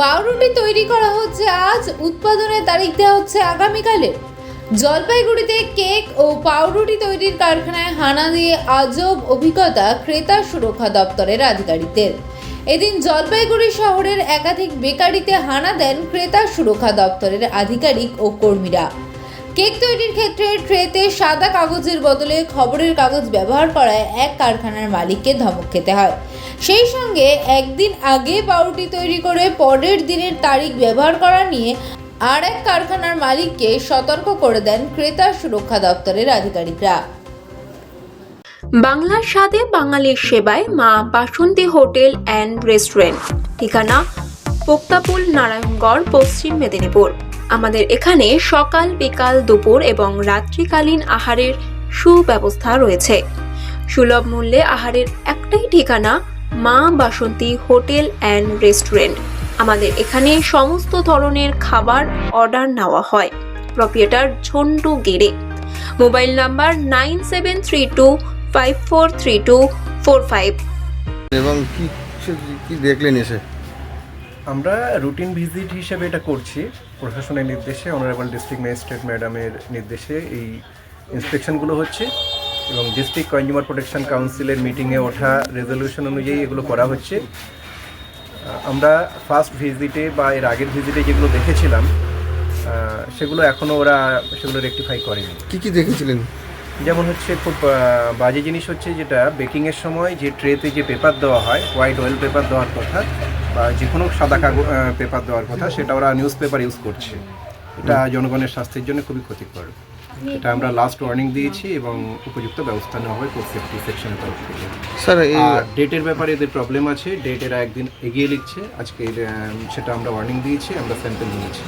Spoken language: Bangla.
পাউরুটি তৈরি করা হচ্ছে আজ। উৎপাদনের তারিখ দেওয়া হচ্ছে আগামীকালে। জলপাইগুড়িতে কেক ও পাউরুটি তৈরির কারখানায় হানা দিয়ে আজব অভিজ্ঞতা ক্রেতা সুরক্ষা দপ্তরের আধিকারিকদের। এদিন জলপাইগুড়ি শহরের একাধিক বেকারিতে হানা দেন ক্রেতা সুরক্ষা দপ্তরের আধিকারিক ও কর্মীরা। কেক তৈরির ক্ষেত্রে ট্রেতে সাদা কাগজের বদলে খবরের কাগজ ব্যবহার করায় এক কারখানার মালিককে ধমক খেতে হয়। সেই সঙ্গে একদিন আগে পাউরুটি তৈরি করে পরের দিনের তারিখ ব্যবহার করা নিয়ে আর এক কারখানার মালিককে সতর্ক করে দেন ক্রেতা সুরক্ষা দপ্তরের আধিকারিকরা। বাংলার স্বাদে বাঙালির সেবায় মা বাসন্তী হোটেল অ্যান্ড রেস্টুরেন্ট। ঠিকানা পোক্তাপুল নারায়ণগড়, পশ্চিম মেদিনীপুর। আমাদের এখানে সকাল, বিকাল, দুপুর এবং রাত্রিকালীন আহারের সুব্যবস্থা রয়েছে। সুলভ মূল্যে আহারের একটাই ঠিকানা মা বাসন্তী হোটেল অ্যান্ড রেস্টুরেন্ট। আমাদের এখানে সমস্ত ধরনের খাবার অর্ডার নেওয়া হয়। প্রপিয়েটার ঝন্টু গেড়ে mobile number nine seven three two five four three two four five. এবং কি কি দেখলেন এসে? আমরা রুটিন ভিজিট হিসেবে এটা করছি। প্রশাসনের নির্দেশে অনারেবল ডিস্ট্রিক্ট ম্যাজিস্ট্রেট ম্যাডামের নির্দেশে এই ইন্সপেকশনগুলো হচ্ছে। এবং ডিস্ট্রিক্ট কনজিউমার প্রোটেকশন কাউন্সিলের মিটিংয়ে ওঠা রেজলিউশন অনুযায়ী এগুলো করা হচ্ছে। আমরা ফার্স্ট ভিজিটে বা এর আগের ভিজিটে যেগুলো দেখেছিলাম সেগুলো এখনও ওরা সেগুলো রেকটিফাই করেনি। কি কি দেখেছিলেন? যেমন হচ্ছে খুব বাজে জিনিস হচ্ছে যেটা বেকিংয়ের সময় যে ট্রেতে যে পেপার দেওয়া হয় হোয়াইট অয়েল পেপার দেওয়ার কথা বা যে কোনো সাদা কাগজ পেপার দেওয়ার কথা সেটা ওরা নিউজ পেপার ইউজ করছে। এটা জনগণের স্বাস্থ্যের জন্য খুবই ক্ষতিকর। এটা আমরা লাস্ট ওয়ার্নিং দিয়েছি এবং উপযুক্ত ব্যবস্থা নেওয়া হবে ফুড সেফটি সেকশনের তরফ থেকে। স্যার এই ডেটের ব্যাপারে এদের প্রবলেম আছে ডেট এরা একদিন এগিয়ে লিখছে। আজকে সেটা আমরা ওয়ার্নিং দিয়েছি আমরা স্যাম্পেল নিয়েছি।